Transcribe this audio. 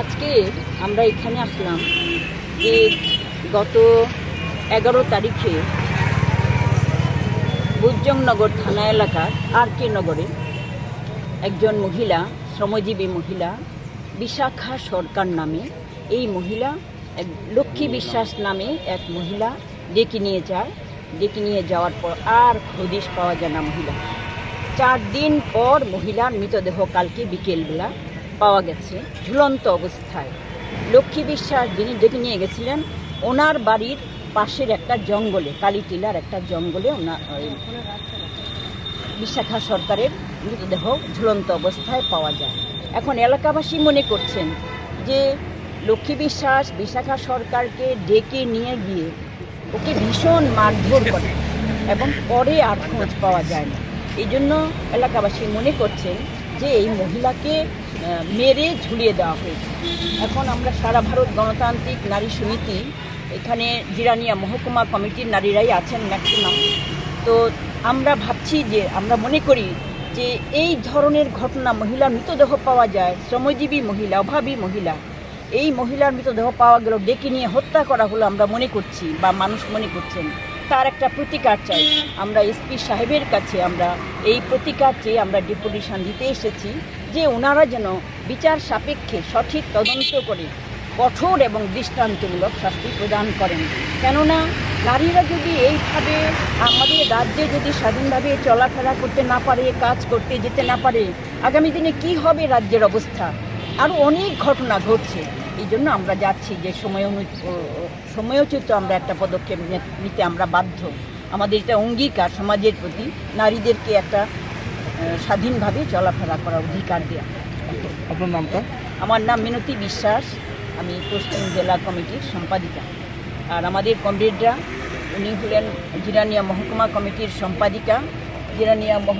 আজকে আমরা এখানে আসলাম যে গত এগারো তারিখে বুজ্জংনগর থানা এলাকার আর কে নগরে একজন মহিলা, শ্রমজীবী মহিলা, বিশাখা সরকার নামে এই মহিলা, এক লক্ষ্মী বিশ্বাস নামে এক মহিলা ডেকে নিয়ে যায়। ডেকে নিয়ে যাওয়ার পর আর হদিশ পাওয়া যায় না মহিলা চার দিন পর মহিলার মৃতদেহ কালকে বিকেলবেলা পাওয়া গেছে ঝুলন্ত অবস্থায়। লক্ষ্মী বিশ্বাস যিনি ডেকে নিয়ে গেছিলেন, ওনার বাড়ির পাশের একটা জঙ্গলে, কালীটিলার একটা জঙ্গলে ওনার বিশাখা সরকারের মৃতদেহ ঝুলন্ত অবস্থায় পাওয়া যায়। এখন এলাকাবাসী মনে করছেন যে লক্ষ্মী বিশ্বাস বিশাখা সরকারকে ডেকে নিয়ে গিয়ে ওকে ভীষণ মারধর করে এবং পরে আর খোঁজ পাওয়া যায় না। এই জন্য এলাকাবাসী মনে করছেন যে এই মহিলাকে মেরে ঝুলিয়ে দেওয়া হয়েছে। এখন আমরা সারা ভারত গণতান্ত্রিক নারী সমিতি, এখানে জিরানিয়া মহকুমা কমিটির নারীরাই আছেন ম্যাক্সিমাম তো আমরা ভাবছি যে, আমরা মনে করি যে এই ধরনের ঘটনা মহিলার মৃতদেহ পাওয়া যায়, শ্রমজীবী মহিলা, অভাবী মহিলা, এই মহিলার মৃতদেহ পাওয়া গেল, ডেকে নিয়ে হত্যা করা হলো আমরা মনে করছি বা মানুষ মনে করছেন। তার একটা প্রতিকার চাই। আমরা এসপি সাহেবের কাছে আমরা এই প্রতিকার চেয়ে আমরা ডেপুটেশন দিতে এসেছি যে ওনারা যেন বিচার সাপেক্ষে সঠিক তদন্ত করে কঠোর এবং দৃষ্টান্তমূলক শাস্তি প্রদান করেন। কেননা নারীরা যদি এইভাবে আমাদের রাজ্যে যদি স্বাধীনভাবে চলাফেরা করতে না পারে, কাজ করতে যেতে না পারে, আগামী দিনে কি হবে রাজ্যের অবস্থা? আরও অনেক ঘটনা ঘটছে। এই জন্য আমরা যাচ্ছি যে সময় সময়োচিত আমরা একটা পদক্ষেপ নিতে আমরা বাধ্য। আমাদের এটা অঙ্গীকার সমাজের প্রতি নারীদেরকে একটা স্বাধীনভাবে চলাফেরা করার অধিকার দেওয়া আপনার নামটা? আমার নাম মিনতি বিশ্বাস আমি পশ্চিম জেলা কমিটির সম্পাদিকা। আর আমাদের কমরেডরা উনি হলেন জিরানিয়া মহকুমা কমিটির সম্পাদিকা জিরানিয়া মহ